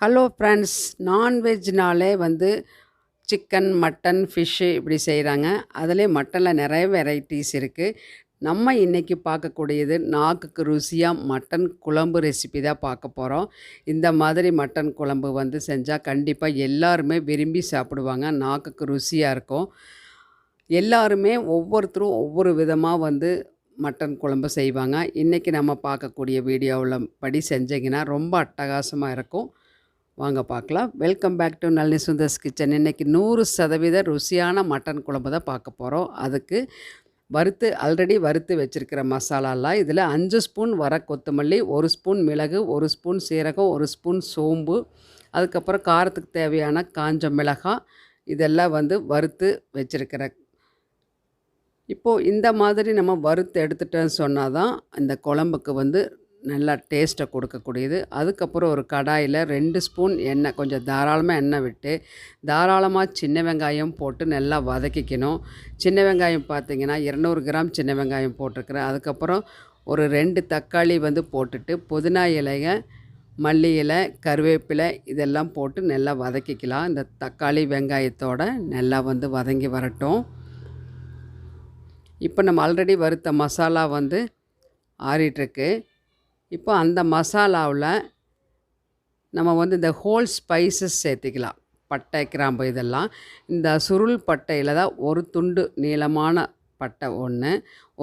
Hello friends நான்வெஜ்னாலே வந்து chicken mutton fish இப்படி செய்கிறாங்க அதிலே மட்டனில் நிறைய வெரைட்டிஸ் இருக்குது நம்ம இன்றைக்கி பார்க்கக்கூடியது நாக்குக்கு ருசியாக மட்டன் குழம்பு ரெசிபி தான் பார்க்க போகிறோம் இந்த மாதிரி மட்டன் குழம்பு வந்து செஞ்சால் கண்டிப்பாக எல்லாருமே விரும்பி சாப்பிடுவாங்க. நாக்குக்கு ருசியாக இருக்கும். எல்லாருமே ஒவ்வொருத்தரும் ஒவ்வொரு விதமாக வந்து மட்டன் குழம்பு செய்வாங்க. இன்றைக்கி நம்ம பார்க்கக்கூடிய வீடியோவில் படி செஞ்சிங்கன்னா ரொம்ப அட்டகாசமாக இருக்கும். வாங்க பார்க்கலாம். Welcome back to Nalli Sundar's kitchen இன்றைக்கி நூறு சதவீத ருசியான மட்டன் குழம்பு தான் பார்க்க போகிறோம் அதுக்கு வறுத்து ஆல்ரெடி வறுத்து வச்சுருக்கிற மசாலாலாம் இதில் அஞ்சு ஸ்பூன் வர கொத்தமல்லி ஒரு ஸ்பூன் மிளகு ஒரு ஸ்பூன் சீரகம் ஒரு ஸ்பூன் சோம்பு அதுக்கப்புறம் காரத்துக்கு தேவையான காஞ்ச மிளகாய் இதெல்லாம் வந்து வறுத்து வச்சுருக்கிற. இப்போது இந்த மாதிரி நம்ம வறுத்து எடுத்துட்டோன்னு சொன்னால் தான் இந்த குழம்புக்கு வந்து நல்லா டேஸ்ட்டை கொடுக்கக்கூடியது. அதுக்கப்புறம் ஒரு கடாயில் ரெண்டு ஸ்பூன் எண்ணெய் கொஞ்சம் தாராளமாக எண்ணெய் விட்டு தாராளமாக சின்ன வெங்காயம் போட்டு நல்லா வதக்கிக்கணும். சின்ன வெங்காயம் பார்த்திங்கன்னா இரநூறு கிராம் சின்ன வெங்காயம் போட்டிருக்கிறேன். அதுக்கப்புறம் ஒரு ரெண்டு தக்காளி வந்து போட்டுட்டு புதினா இலைய மல்லி இலை கருவேப்பிலை இதெல்லாம் போட்டு நல்லா வதக்கிக்கலாம். இந்த தக்காளி வெங்காயத்தோட நல்லா வந்து வதங்கி வரட்டும். இப்போ நம்ம ஆல்ரெடி வறுத்த மசாலா வந்து ஆறிட்டுருக்கு. இப்போ அந்த மசாலாவில் நம்ம வந்து இந்த ஹோல் ஸ்பைசஸ் சேர்த்திக்கலாம். பட்டை கிராம்பு இதெல்லாம். இந்த சுருள் பட்டையில் தான் ஒரு துண்டு நீளமான பட்டை ஒன்று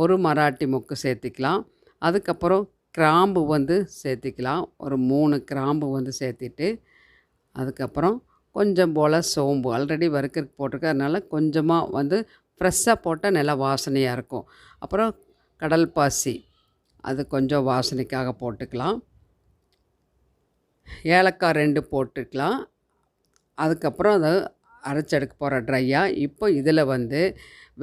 ஒரு மராட்டி மொக்கு சேர்த்திக்கலாம். அதுக்கப்புறம் கிராம்பு வந்து சேர்த்திக்கலாம். ஒரு மூணு கிராம்பு வந்து சேர்த்திட்டு அதுக்கப்புறம் கொஞ்சம் போல் சோம்பு. ஆல்ரெடி வறுக்கிறதுக்கு போட்டிருக்க அதனால் கொஞ்சமாக வந்து ஃப்ரெஷ்ஷாக போட்டால் நல்லா வாசனையாக இருக்கும். அப்புறம் கடல் பாசி. அது கொஞ்சம் வாசனைக்காக போட்டுக்கலாம். ஏலக்காய் ரெண்டு போட்டுக்கலாம். அதுக்கப்புறம் அதை அரைச்செடுக்க போகிற ட்ரையாக. இப்போ இதில் வந்து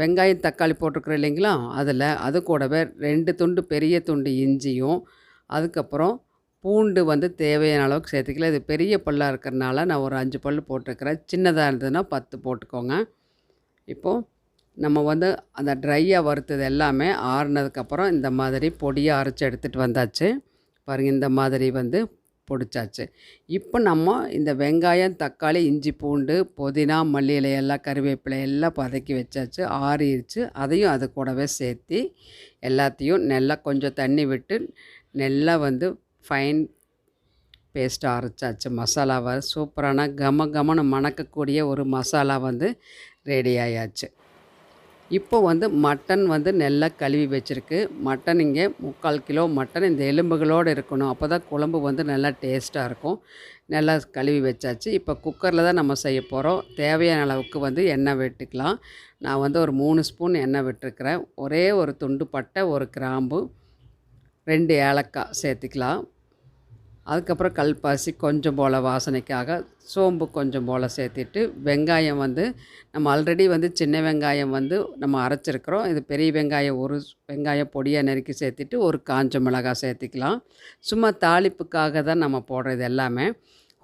வெங்காயம் தக்காளி போட்டிருக்குறோம் இல்லைங்களா? அதில் அது கூடவே ரெண்டு துண்டு பெரிய துண்டு இஞ்சியும் அதுக்கப்புறம் பூண்டு வந்து தேவையான அளவுக்கு சேர்த்துக்கலாம். இது பெரிய பல்லாக இருக்கிறனால நான் ஒரு அஞ்சு பல் போட்டிருக்கிறேன். சின்னதாக இருந்ததுன்னா பத்து போட்டுக்கோங்க. இப்போது நம்ம வந்து அந்த ட்ரையாக வறுத்தது எல்லாமே ஆறுனதுக்கப்புறம் இந்த மாதிரி பொடியாக அரைச்சி எடுத்துகிட்டு வந்தாச்சு. பாருங்கள் இந்த மாதிரி வந்து பொடிச்சாச்சு. இப்போ நம்ம இந்த வெங்காயம் தக்காளி இஞ்சி பூண்டு புதினா மல்லி எல்லாம் கருவேப்பிலை எல்லாம் பதக்கி வச்சாச்சு ஆறிடுச்சு. அதையும் அது கூடவே சேர்த்து எல்லாத்தையும் நல்லா கொஞ்சம் தண்ணி விட்டு நல்லா வந்து ஃபைன் பேஸ்ட்டாக அரைச்சாச்சு. மசாலாவை சூப்பரான கம கமன்னு மணக்கக்கூடிய ஒரு மசாலா வந்து ரெடி ஆயாச்சு. இப்போ வந்து மட்டன் வந்து நல்லா கழுவி வச்சுருக்கு. மட்டன் இங்கே முக்கால் கிலோ மட்டன் இந்த எலும்புகளோடு இருக்கணும். அப்போ தான் குழம்பு வந்து நல்லா டேஸ்ட்டாக இருக்கும். நல்லா கழுவி வச்சாச்சு. இப்போ குக்கரில் தான் நம்ம செய்ய போகிறோம். தேவையான அளவுக்கு வந்து எண்ணெய் விட்டுக்கலாம். நான் வந்து ஒரு மூணு ஸ்பூன் எண்ணெய் விட்டுருக்கிறேன். ஒரே ஒரு துண்டு பட்டை ஒரு கிராம்பு ரெண்டு ஏலக்காய் சேர்த்துக்கலாம். அதுக்கப்புறம் கல்பாசி கொஞ்சம் போல் வாசனைக்காக சோம்பு கொஞ்சம் போல் சேர்த்துட்டு வெங்காயம் வந்து நம்ம ஆல்ரெடி வந்து சின்ன வெங்காயம் வந்து நம்ம அரைச்சிருக்கிறோம். இது பெரிய வெங்காயம் ஒரு வெங்காயம் பொடியாக நறுக்கி சேர்த்துட்டு ஒரு காஞ்ச மிளகாய் சேர்த்துக்கலாம். சும்மா தாளிப்புக்காக தான் நம்ம போடுறது எல்லாமே.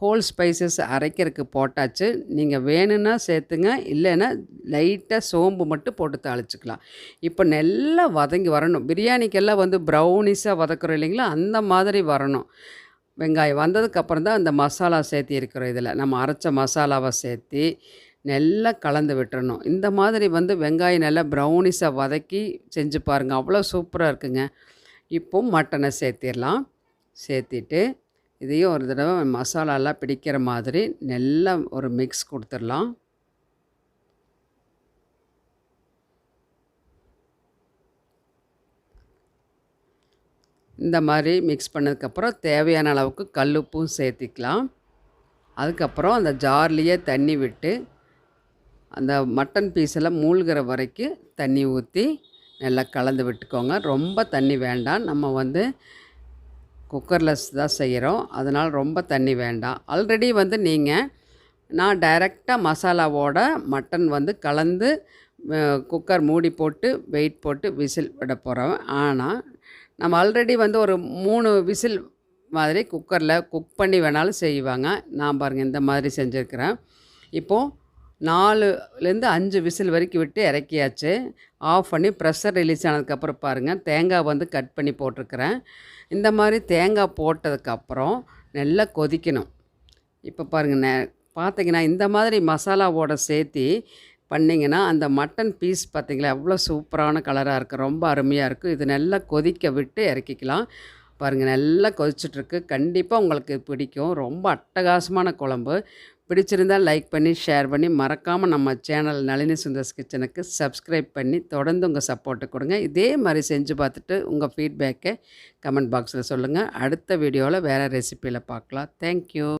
ஹோல் ஸ்பைசஸ் அரைக்கிறதுக்கு போட்டாச்சு. நீங்கள் வேணும்னா சேர்த்துங்க இல்லைன்னா லைட்டாக சோம்பு மட்டும் போட்டு தாளிச்சிக்கலாம். இப்போ நல்லா வதங்கி வரணும். பிரியாணிக்கெல்லாம் வந்து ப்ரௌனிஸாக வதக்குறோம் இல்லைங்களா? அந்த மாதிரி வரணும். வெங்காயம் வந்ததுக்கப்புறம் தான் அந்த மசாலா சேர்த்தி இருக்கிறோம் இதில். நம்ம அரைச்ச மசாலாவை சேர்த்தி நல்லா கலந்து விட்டுறணும். இந்த மாதிரி வந்து வெங்காயம் நல்லா ப்ரௌனிஸாக வதக்கி செஞ்சு பாருங்கள் அவ்வளோ சூப்பராக இருக்குங்க. இப்போ மட்டனை சேர்த்திடலாம். சேர்த்திட்டு இதையும் ஒரு தடவை மசாலாலாம் பிடிக்கிற மாதிரி நல்லா ஒரு மிக்ஸ் கொடுத்துடலாம். இந்த மாதிரி மிக்ஸ் பண்ணதுக்கப்புறம் தேவையான அளவுக்கு கல்லுப்பும் சேர்த்திக்கலாம். அதுக்கப்புறம் அந்த ஜார்லேயே தண்ணி விட்டு அந்த மட்டன் பீஸெல்லாம் மூழ்கிற வரைக்கும் தண்ணி ஊற்றி நல்லா கலந்து விட்டுக்கோங்க. ரொம்ப தண்ணி வேண்டாம். நம்ம வந்து குக்கரில் தான் செய்கிறோம் அதனால் ரொம்ப தண்ணி வேண்டாம். ஆல்ரெடி வந்து நீங்கள் நான் டைரெக்டாக மசாலாவோட மட்டன் வந்து கலந்து குக்கர் மூடி போட்டு வெயிட் போட்டு விசில் விட போகிறோம் ஆனால் நம்ம ஆல்ரெடி வந்து ஒரு மூணு விசில் மாதிரி குக்கரில் குக் பண்ணி வேணாலும் செய்வாங்க. நான் பாருங்கள் இந்த மாதிரி செஞ்சுருக்கிறேன். இப்போது நாலுலேருந்து அஞ்சு விசில் வரைக்கும் விட்டு இறக்கியாச்சு. ஆஃப் பண்ணி ப்ரெஷர் ரிலீஸ் ஆனதுக்கப்புறம் பாருங்கள் தேங்காய் வந்து கட் பண்ணி போட்டிருக்கிறேன். இந்த மாதிரி தேங்காய் போட்டதுக்கப்புறம் நல்லா கொதிக்கணும். இப்போ பாருங்கள் நே பார்த்தீங்கன்னா இந்த மாதிரி மசாலாவோட சேர்த்து பண்ணிங்கன்னா அந்த மட்டன் பீஸ் பார்த்திங்களா எவ்வளோ சூப்பரான கலராக இருக்குது ரொம்ப அருமையாக இருக்குது இது நல்லா கொதிக்க விட்டு இறக்கிக்கலாம். பாருங்கள் நல்லா கொதிச்சிட்ருக்கு. கண்டிப்பாக உங்களுக்கு பிடிக்கும். ரொம்ப அட்டகாசமான குழம்பு. பிடிச்சிருந்தால் லைக் பண்ணி ஷேர் பண்ணி மறக்காமல் நம்ம சேனல் நளினி சுந்தர்ஸ் கிச்சனுக்கு சப்ஸ்கிரைப் பண்ணி தொடர்ந்து உங்கள் சப்போர்ட்டு கொடுங்க. இதே மாதிரி செஞ்சு பார்த்துட்டு உங்கள் ஃபீட்பேக்கை கமெண்ட் பாக்ஸில் சொல்லுங்கள் அடுத்த வீடியோவில் வேறு ரெசிப்பியில் பார்க்கலாம். தேங்க்யூ.